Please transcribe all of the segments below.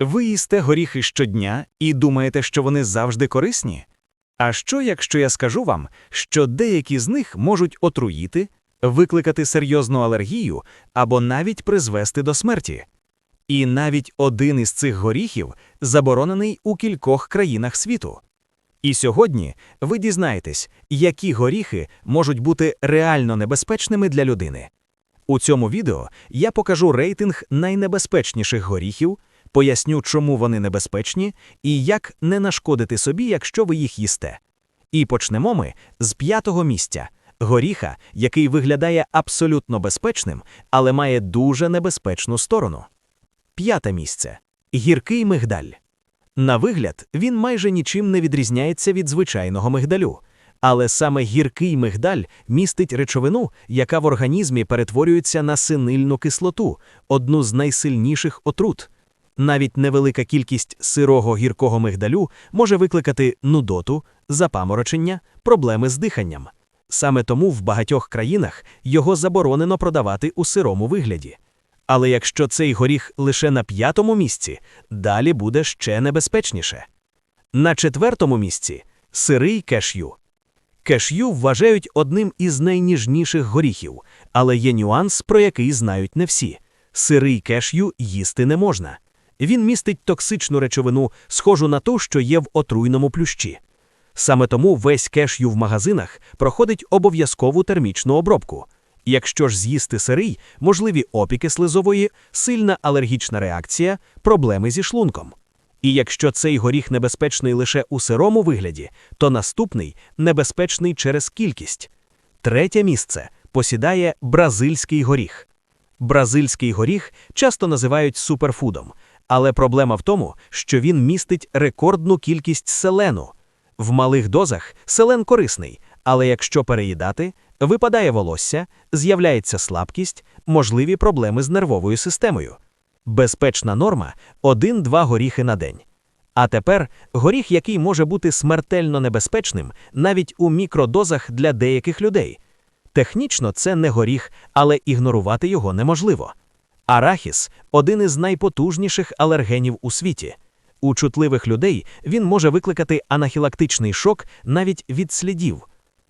Ви їсте горіхи щодня і думаєте, що вони завжди корисні? А що, якщо я скажу вам, що деякі з них можуть отруїти, викликати серйозну алергію або навіть призвести до смерті? І навіть один із цих горіхів заборонений у кількох країнах світу. І сьогодні ви дізнаєтесь, які горіхи можуть бути реально небезпечними для людини. У цьому відео я покажу рейтинг найнебезпечніших горіхів, поясню, чому вони небезпечні і як не нашкодити собі, якщо ви їх їсте. І почнемо ми з п'ятого місця горіха, який виглядає абсолютно безпечним, але має дуже небезпечну сторону. П'яте місце гіркий мигдаль. На вигляд, він майже нічим не відрізняється від звичайного мигдалю. Але саме гіркий мигдаль містить речовину, яка в організмі перетворюється на синильну кислоту, одну з найсильніших отрут. Навіть невелика кількість сирого гіркого мигдалю може викликати нудоту, запаморочення, проблеми з диханням. Саме тому в багатьох країнах його заборонено продавати у сирому вигляді. Але якщо цей горіх лише на п'ятому місці, далі буде ще небезпечніше. На четвертому місці сирий кешю. Кешю вважають одним із найніжніших горіхів, але є нюанс, про який знають не всі. Сирий кешю їсти не можна. Він містить токсичну речовину, схожу на ту, що є в отруйному плющі. Саме тому весь кешю в магазинах проходить обов'язкову термічну обробку. Якщо ж з'їсти сирий, можливі опіки слизової, сильна алергічна реакція, проблеми зі шлунком. І якщо цей горіх небезпечний лише у сирому вигляді, то наступний небезпечний через кількість. Третє місце посідає бразильський горіх. Бразильський горіх часто називають суперфудом, але проблема в тому, що він містить рекордну кількість селену. В малих дозах селен корисний, але якщо переїдати, випадає волосся, з'являється слабкість, можливі проблеми з нервовою системою. Безпечна норма 1-2 горіхи на день. А тепер горіх, який може бути смертельно небезпечним навіть у мікродозах для деяких людей. Технічно це не горіх, але ігнорувати його неможливо. Арахіс один із найпотужніших алергенів у світі. У чутливих людей він може викликати анафілактичний шок навіть від слідів.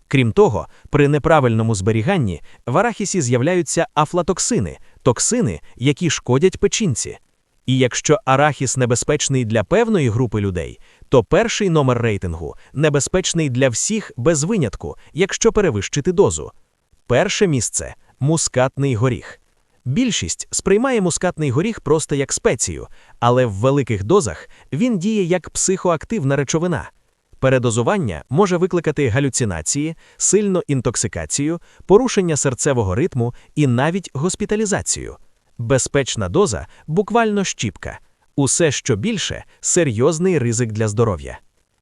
Крім того, при неправильному зберіганні в арахісі з'являються афлатоксини, токсини, які шкодять печінці. І якщо арахіс небезпечний для певної групи людей, то перший номер рейтингу небезпечний для всіх без винятку, якщо перевищити дозу. Перше місце мускатний горіх. Більшість сприймає мускатний горіх просто як спецію, але в великих дозах він діє як психоактивна речовина. Передозування може викликати галюцинації, сильну інтоксикацію, порушення серцевого ритму і навіть госпіталізацію. Безпечна доза буквально щіпка. Усе, що більше, серйозний ризик для здоров'я.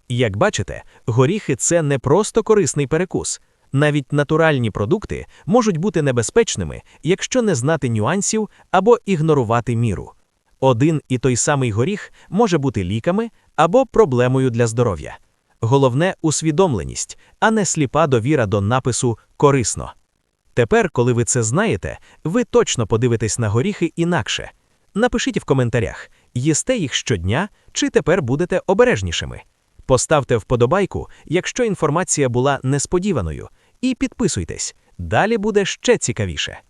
Як бачите, горіхи це не просто корисний перекус. Навіть натуральні продукти можуть бути небезпечними, якщо не знати нюансів або ігнорувати міру. Один і той самий горіх може бути ліками або проблемою для здоров'я. Головне усвідомленість, а не сліпа довіра до напису корисно. Тепер, коли ви це знаєте, ви точно подивитесь на горіхи інакше. Напишіть в коментарях, їсте їх щодня чи тепер будете обережнішими. Поставте вподобайку, якщо інформація була несподіваною, і підписуйтесь, далі буде ще цікавіше.